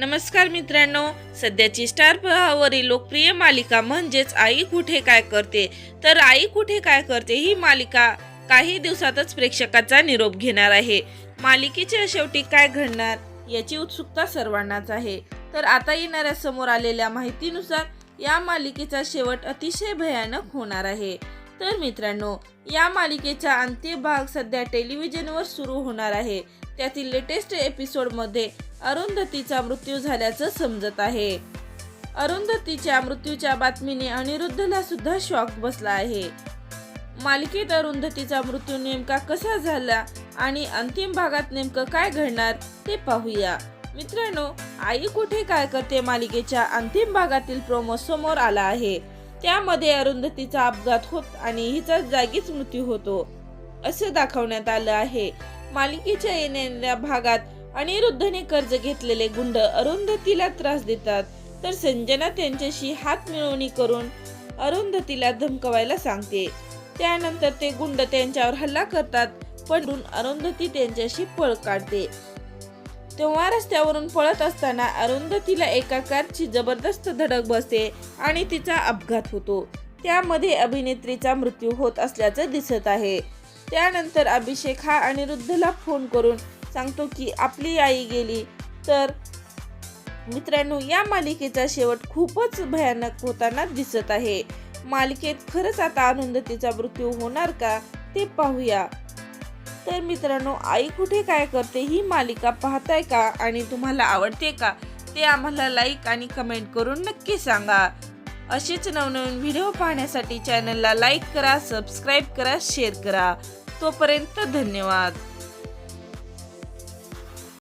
नमस्कार मित्रांनो सध्याची स्टार प्रवाहावरील लोकप्रिय मालिका म्हणजेच आई कुठे काय करते? तर आई कुठे काय करते ही मालिका काही दिवसातच प्रेक्षकाचा निरोप घेणार आहे. मालिकेच्या शेवटी काय घडणार याची उत्सुकता सर्वांनाच आहे. तर आता येणाऱ्या समोर आलेल्या माहितीनुसार या मालिकेचा शेवट अतिशय भयानक होणार आहे. तर मित्रांनो या मालिकेचा अंतिम भाग सध्या टेलिव्हिजनवर सुरू होणार आहे. त्यातील लेटेस्ट एपिसोडमध्ये अरुंधतीचा मृत्यू झाल्याचं समजत आहे. अरुंधतीच्या मृत्यूच्या बातमीने अनिरुद्धला सुद्धा शॉक बसला आहे. मालिकेत अरुंधतीचा मृत्यू नेमका कसा झाला आणि अंतिम भागात नेमकं काय घडणार ते पाहूया. मित्रांनो आई कुठे काय करते मालिकेच्या अंतिम भागातील प्रोमो समोर आला आहे. त्यामध्ये अरुंधतीचा अपघात होत आणि हिचा जागीच मृत्यू होतो. असं दाखवण्यात आलं आहे. मालिकेच्या येणाऱ्या भागात अनिरुद्धने कर्ज घेतलेले गुंड अरुंधतीला त्रास देतात. तर संजना त्यांच्याशी हात मिळवणी करून अरुंधतीला धमकवायला सांगते. त्यानंतर ते गुंड त्यांच्यावर हल्ला करतात पडून अरुंधती त्यांच्याशी पळ काढते. तेव्हा रस्त्यावरून पळत असताना अरुंधतीला एका कारची जबरदस्त धडक बसते आणि तिचा अपघात होतो. त्यामध्ये अभिनेत्रीचा मृत्यू होत असल्याचं दिसत आहे. त्यानंतर अभिषेक हा अनिरुद्धला फोन करून सांगतो की आपली आई गेली. तर मित्रांनो या मालिकेचा शेवट खूपच भयानक होताना दिसत आहे. मालिकेत खरंच आता आनंदतीचा मृत्यू होणार का ते पाहूया. तर मित्रांनो आई कुठे काय करते ही मालिका पाहताय का आणि तुम्हाला आवडते का ते आम्हाला लाईक आणि कमेंट करून नक्की सांगा. असेच नवनवीन व्हिडिओ पाहण्यासाठी चॅनलला लाईक करा सबस्क्राईब करा शेअर करा. तोपर्यंत धन्यवाद.